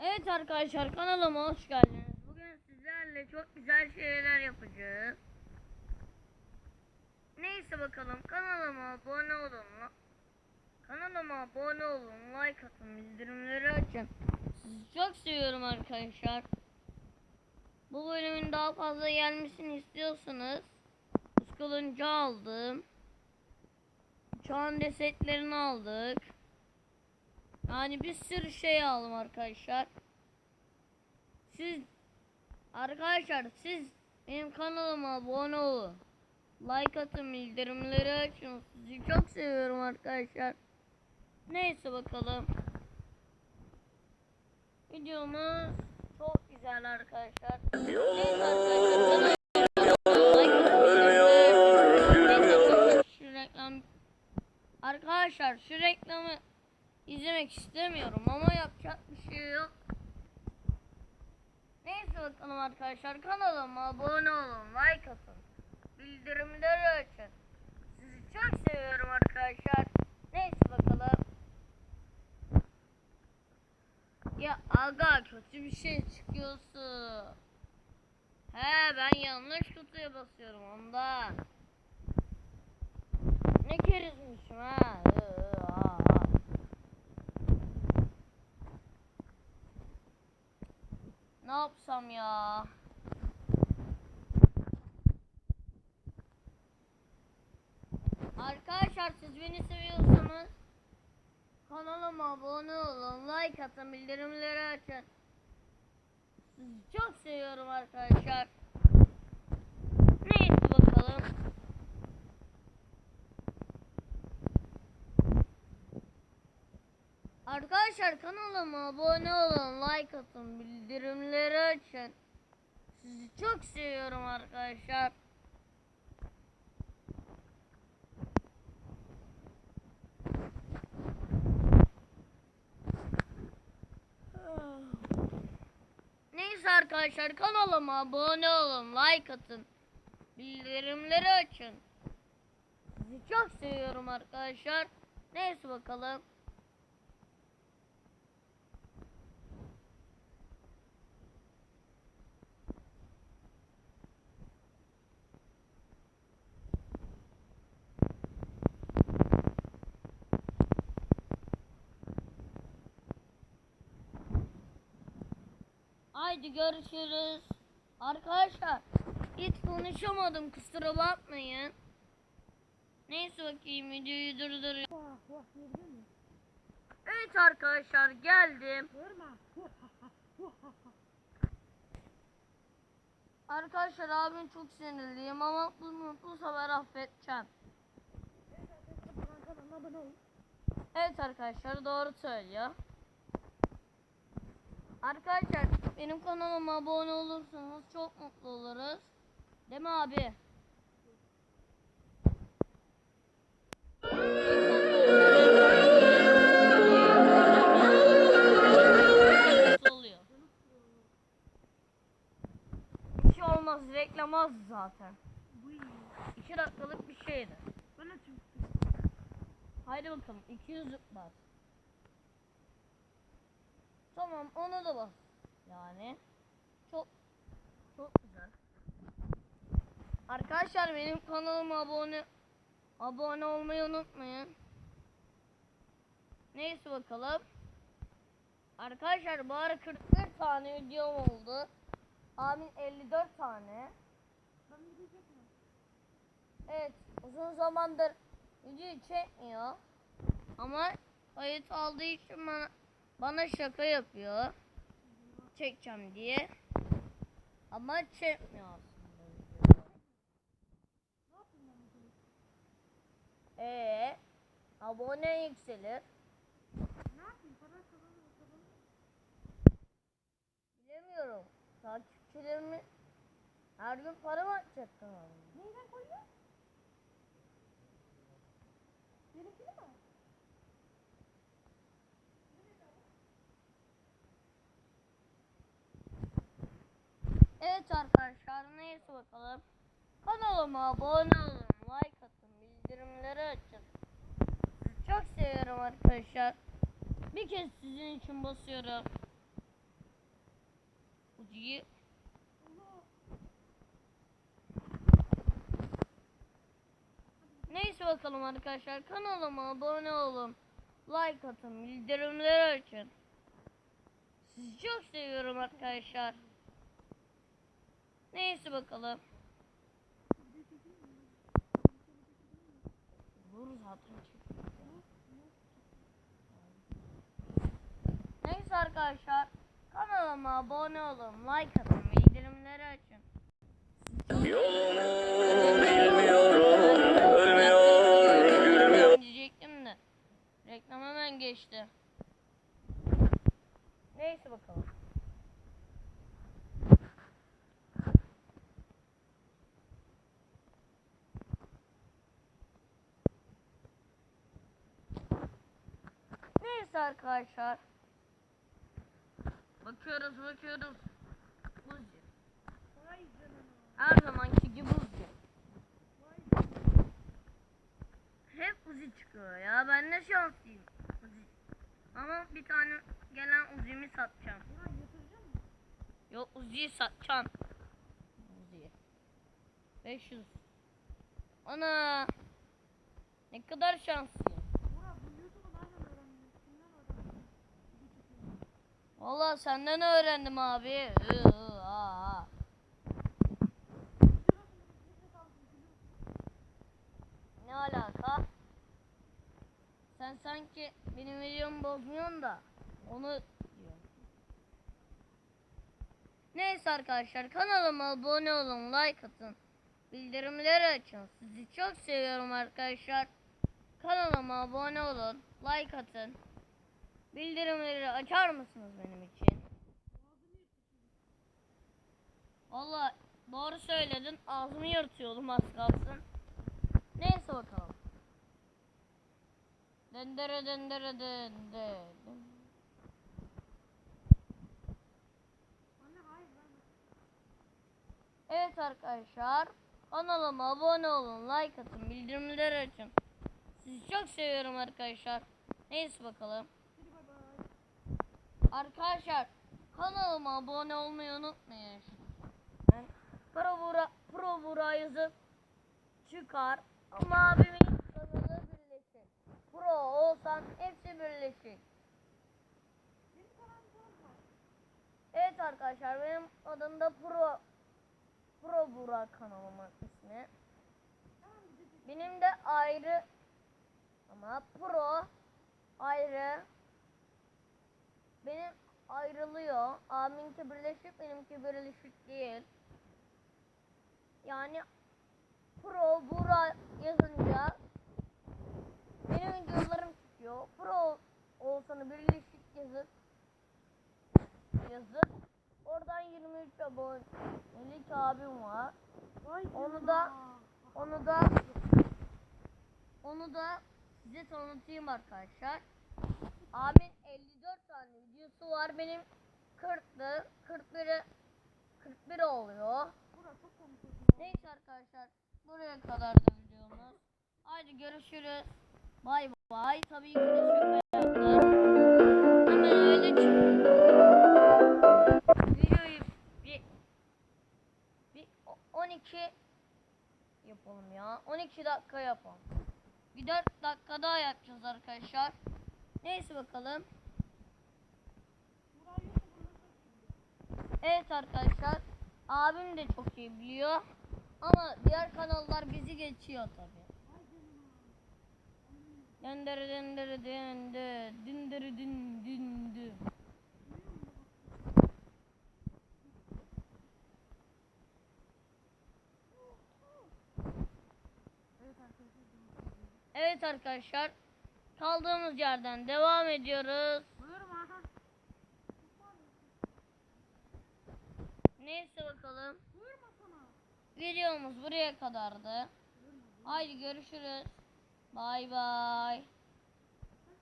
Evet arkadaşlar kanalıma hoş geldiniz. Bugün sizlerle çok güzel şeyler yapacağız. Neyse bakalım kanalıma abone olun. Kanalıma abone olun, like atın, bildirimleri açın. Sizi çok seviyorum arkadaşlar. Bu bölümün daha fazla gelmesini istiyorsanız Iskalınca aldım. Çağın desetlerini aldık. Yani bir sürü şey aldım arkadaşlar. Siz arkadaşlar siz benim kanalıma abone olun. Like atın, bildirimleri açın. Sizi çok seviyorum arkadaşlar. Neyse bakalım. Videomuz çok güzel arkadaşlar. Neyse arkadaşlar. Arkadaşlar şu reklamı izlemek istemiyorum ama yapacak bir şey yok. Neyse bakalım arkadaşlar kanalıma abone olun, like atın, bildirimleri açın. Sizi çok seviyorum arkadaşlar. Neyse bakalım. Ya aga kötü bir şey çıkıyorsun. He ben yanlış kutuya basıyorum ondan. Ne kerizmişim ha. Ne yapsam ya? Arkadaşlar siz beni seviyorsanız kanalıma abone olun, like atın, bildirimleri açın. Sizi çok seviyorum arkadaşlar. Neyse bakalım. Arkadaşlar kanalıma abone olun, like atın, bildirimleri açın. Sizi çok seviyorum arkadaşlar. Neyse arkadaşlar kanalıma abone olun, like atın, bildirimleri açın. Sizi çok seviyorum arkadaşlar. Neyse bakalım. Haydi görüşürüz. Arkadaşlar hiç konuşamadım kusura bakmayın. Neyse bakayım videoyu durduruyorum. Evet arkadaşlar geldim. Arkadaşlar abim çok sinirliyim ama bunu bu sefer affedeceğim. Evet arkadaşlar doğru söylüyor. Arkadaşlar benim kanalıma abone olursanız çok mutlu oluruz. Değil mi abi? Bir şey olmaz reklam az zaten. 2 dakikalık bir şeydi. Haydi bakalım 200 bas. Tamam onu da bas. Yani çok çok güzel. Arkadaşlar benim kanalıma abone abone olmayı unutmayın. Neyse bakalım. Arkadaşlar bu ara 41 tane videom oldu. Amin 54 tane. Evet, uzun zamandır video çekmiyor. Ama kayıt aldığı için bana, bana şaka yapıyor. Çekeceğim diye. Ama çekmiyor aslında video. Ne yapayım ben videoyu? Ee, abone yükselir. Bilemiyorum. Takipçilerimi her gün para mı atacak kanalıma? Neyden koyuyor? Benimkini Evet arkadaşlar neyse bakalım. Kanalıma abone olun, like atın, bildirimleri açın. Çok seviyorum arkadaşlar. Bir kez sizin için basıyorum. Allah. Neyse bakalım arkadaşlar kanalıma abone olun. Like atın, bildirimleri açın. Sizi çok seviyorum arkadaşlar. Neyse bakalım. Vur zaten çekiyor. Neyse arkadaşlar kanalıma abone olun, like atın, bildirimleri açın. Yolumu bilmiyorum, ölmüyor, gülmüyor. Diyecektim de. Reklam hemen geçti. Neyse bakalım. Neyse arkadaşlar. Bakıyoruz bakıyoruz. Buzcu. Her zamanki gibi buzcu. Hep Uzi çıkıyor ya. Ben ne şanslıyım. Uzi. Ama bir tane gelen Uzi'mi satacağım. Yok Uzi'yi satacağım. Uzi'yi. 500. Ana. Ne kadar şanslıyım. Vallahi senden öğrendim abi. Ne alaka? Sen sanki benim videomu bozmuyorsun da onu. Neyse arkadaşlar kanalıma abone olun, like atın. Bildirimleri açın. Sizi çok seviyorum arkadaşlar. Kanalıma abone olun, like atın. Bildirimleri açar mısınız benim için? Valla doğru söyledin. Ağzımı yırtıyordum az kalsın. Neyse bakalım. Dendere dendere dende. Anne hayır verme. Evet arkadaşlar. Kanalıma abone olun, like atın, bildirimleri açın. Sizi çok seviyorum arkadaşlar. Neyse bakalım. Arkadaşlar kanalıma abone olmayı unutmayın. Ben Pro Bura, Pro Bura yazıp çıkar. Ama abimin kanalı birleşik. Pro olsan hepsi var. Evet arkadaşlar benim adım da Pro Pro Burak kanalımın ismi. Benim de ayrı ama Pro ayrı. Benim ayrılıyor. Abiminki birleşik benimki birleşik değil. Yani Pro Burak yazınca benim videolarım çıkıyor. Pro olsanı birleşik yazıp yazıp oradan 23 abonelik abim var. Vay Onu da- Onu da onu da size tanıtayım arkadaşlar. Abimin 54 tane videosu var. Benim 40'tı. 41'e 41 oluyor. Konuşuyorsun. Neyse arkadaşlar buraya kadar da videomuz. Haydi görüşürüz. Bay bay. Tabii ki de yaptım. Hemen öyle çıkıyor. Videoyu bir, bir o- 12 yapalım ya. 12 dakika yapalım. Bir 4 dakika daha yapacağız arkadaşlar. Neyse bakalım. Evet arkadaşlar. Abim de çok iyi biliyor. Ama diğer kanallar bizi geçiyor tabi. Dende, dindere din dindi. Evet arkadaşlar. Evet arkadaşlar. Kaldığımız yerden devam ediyoruz. Videomuz buraya kadardı. Haydi görüşürüz. Bay bay.